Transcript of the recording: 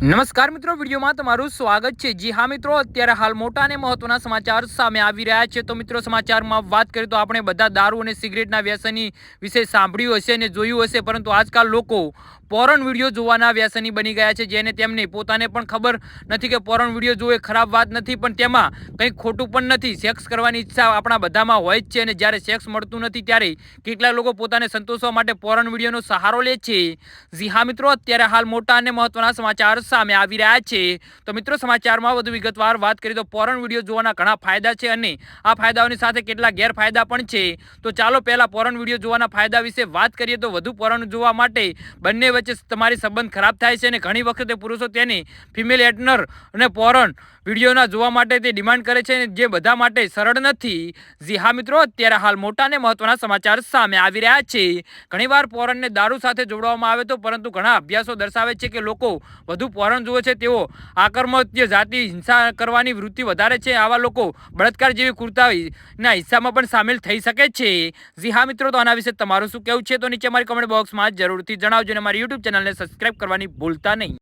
નમસ્કાર મિત્રો, વિડીયોમાં તમારું સ્વાગત છે. જી હા મિત્રો, અત્યારે હાલ મોટા અને મહત્વના સમાચાર સામે આવી રહ્યા છે. તો મિત્રો, સમાચારમાં વાત કરીએ તો આપણે બધા દારૂ અને સિગરેટના વ્યસની વિશે સાંભળ્યું હશે અને જોયું હશે. પરંતુ આજકાલ લોકો પોરણ વીડિયો જોવાના વ્યસની બની ગયા છે, જેને તેમને પોતાને પણ ખબર નથી કે પોરણ વીડિયો જોવે ખરાબ વાત નથી, પણ તેમાં કંઈ ખોટું પણ નથી. સેક્સ કરવાની ઈચ્છા આપણા બધામાં હોય જ છે અને જ્યારે સેક્સ મળતું નથી ત્યારે કેટલા લોકો પોતાને સંતોષવા માટે પોરણ વિડીયોનો સહારો લે છે. જી હા મિત્રો, અત્યારે હાલ મોટા અને મહત્વના સમાચાર સામે આવી રહ્યા છે. તો મિત્રો, સમાચારમાં વધુ વિગતવાર વાત કરીએ તો પોરણ વીડિયો જોવાના ઘણા ફાયદા છે અને આ ફાયદાઓની સાથે કેટલા ગેરફાયદા પણ છે. તો ચાલો પહેલાં પોરણ વીડિયો જોવાના ફાયદા વિશે વાત કરીએ તો વધુ પોરણ જોવા માટે બંને વચ્ચે તમારી સંબંધ ખરાબ થાય છે અને ઘણી વખતે પુરુષો તેની ફિમેલ એટનર અને પોરણ વિડીયોના જોવા માટે તે ડિમાન્ડ કરે છે જે બધા માટે સરળ નથી. જી હા મિત્રો, અત્યારે હાલ મોટા અને મહત્વના સમાચાર સામે આવી રહ્યા છે. ઘણીવાર પોરણને દારૂ સાથે જોડવામાં આવે તો પરંતુ ઘણા અભ્યાસો દર્શાવે છે કે લોકો વધુ પોરણ જુએ છે. તેઓ આકર્મત્ય જાતિ, હિંસા કરવાની વૃત્તિ વધારે છે. આવા લોકો બળાત્કાર જેવી કૃતાના હિસ્સામાં પણ સામેલ થઈ શકે છે. જી હા મિત્રો, તો આના વિશે તમારું શું કહેવું છે? તો નીચે મારી કમેન્ટ બોક્સમાં જરૂરથી જણાવજો અને મારી યુટ્યુબ ચેનલને સબસ્ક્રાઈબ કરવાની ભૂલતા નહીં.